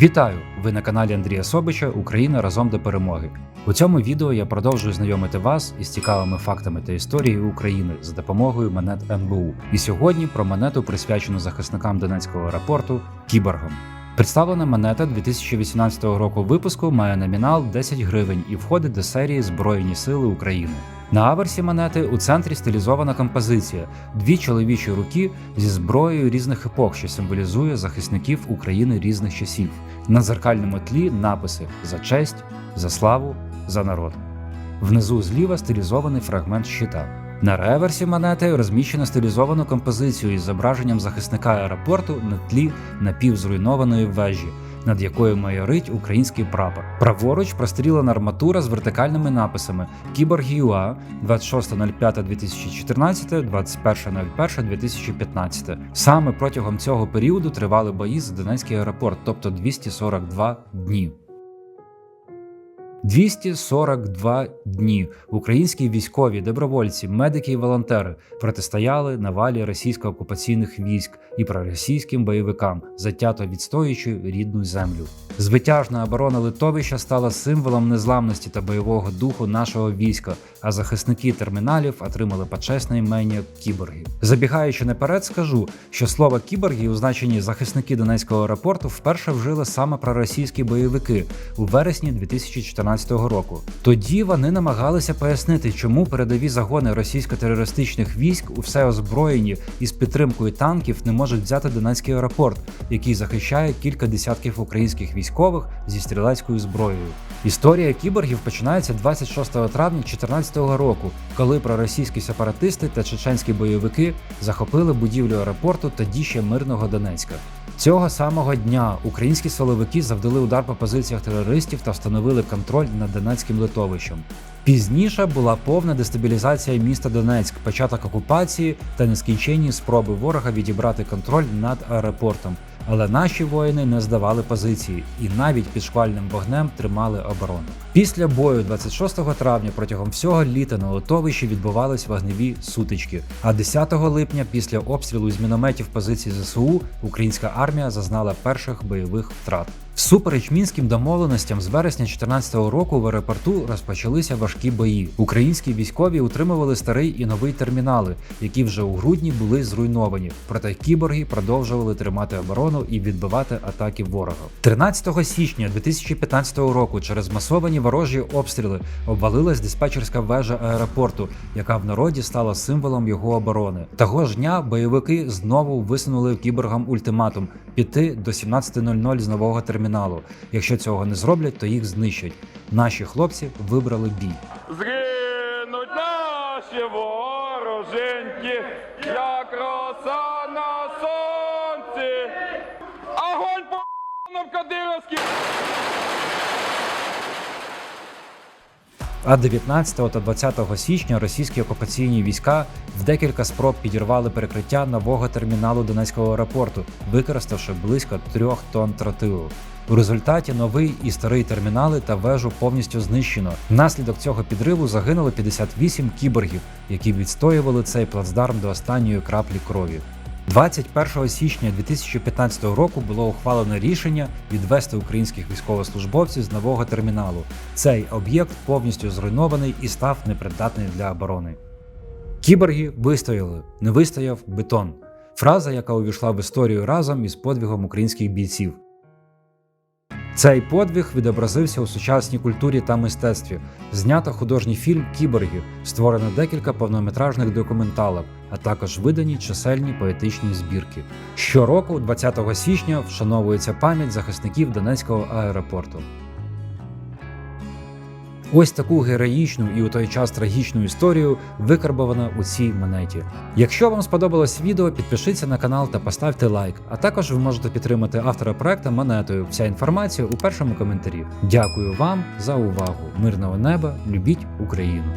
Вітаю! Ви на каналі Андрія Собича Україна разом до перемоги. У цьому відео я продовжую знайомити вас із цікавими фактами та історією України за допомогою монет НБУ. І сьогодні про монету, присвячену захисникам Донецького аеропорту кіборгам. Представлена монета 2018 року випуску має номінал 10 гривень і входить до серії Збройні Сили України. На аверсі монети у центрі стилізована композиція: дві чоловічі руки зі зброєю різних епох, що символізує захисників України різних часів. На дзеркальному тлі написи за честь, за славу, за народ. Внизу зліва стилізований фрагмент щита. На реверсі монети розміщено стилізовану композицію із зображенням захисника аеропорту на тлі напівзруйнованої вежі, над якою майорить український прапор. Праворуч прострілена арматура з вертикальними написами Кіборг ЮА 26.05.2014, 21.01.2015. Саме протягом цього періоду тривали бої за Донецький аеропорт, тобто 242 дні. 242 дні українські військові, добровольці, медики і волонтери протистояли навалі російсько-окупаційних військ і проросійським бойовикам, затято відстоюючи рідну землю. Звитяжна оборона литовища стала символом незламності та бойового духу нашого війська, а захисники терміналів отримали почесне імення кіборгів. Забігаючи наперед, скажу, що слово кіборги у значенні захисники Донецького аеропорту вперше вжили саме проросійські бойовики у вересні 2014 року. Тоді вони намагалися пояснити, чому передові загони російсько-терористичних військ у все озброєні і з підтримкою танків не можуть взяти Донецький аеропорт, який захищає кілька десятків українських військових зі стрілецькою зброєю. Історія кіборгів починається 26 травня 2014 року, коли проросійські сепаратисти та чеченські бойовики захопили будівлю аеропорту тоді ще мирного Донецька. Цього самого дня українські силовики завдали удар по позиціях терористів та встановили контроль над Донецьким литовищем. Пізніше була повна дестабілізація міста Донецьк, початок окупації та нескінченні спроби ворога відібрати контроль над аеропортом. Але наші воїни не здавали позиції і навіть під шквальним вогнем тримали оборону. Після бою 26 травня протягом всього літа на литовищі відбувались вогневі сутички. А 10 липня, після обстрілу з мінометів позицій ЗСУ, українська армія зазнала перших бойових втрат. Всупереч мінським домовленостям з вересня 2014 року в аеропорту розпочалися важкі бої. Українські військові утримували старий і новий термінали, які вже у грудні були зруйновані. Проте кіборги продовжували тримати оборону і відбивати атаки ворога. 13 січня 2015 року через масовані ворожі обстріли обвалилась диспетчерська вежа аеропорту, яка в народі стала символом його оборони. Того ж дня бойовики знову висунули кіборгам ультиматум піти до 17.00 з нового терміналу. Якщо цього не зроблять, то їх знищать. Наші хлопці вибрали бій. Згинуть наші вороженьки, як роса на сонці. Огонь по Кадировській! А 19 та 20 січня російські окупаційні війська в декілька спроб підірвали перекриття нового терміналу Донецького аеропорту, використавши близько трьох тонн тротилу. У результаті новий і старий термінали та вежу повністю знищено. Внаслідок цього підриву загинуло 58 кіборгів, які відстоювали цей плацдарм до останньої краплі крові. 21 січня 2015 року було ухвалено рішення відвести українських військовослужбовців з нового терміналу. Цей об'єкт повністю зруйнований і став непридатний для оборони. Кіборги вистояли, не вистояв бетон. Фраза, яка увійшла в історію разом із подвігом українських бійців. Цей подвиг відобразився у сучасній культурі та мистецтві. Знято художній фільм Кіборги, створено декілька повнометражних документалок, а також видані чисельні поетичні збірки. Щороку, 20 січня, вшановується пам'ять захисників Донецького аеропорту. Ось таку героїчну і у той час трагічну історію викарбовано у цій монеті. Якщо вам сподобалось відео, підпишіться на канал та поставте лайк. А також ви можете підтримати автора проекту монетою. Вся інформація у першому коментарі. Дякую вам за увагу! Мирного неба! Любіть Україну!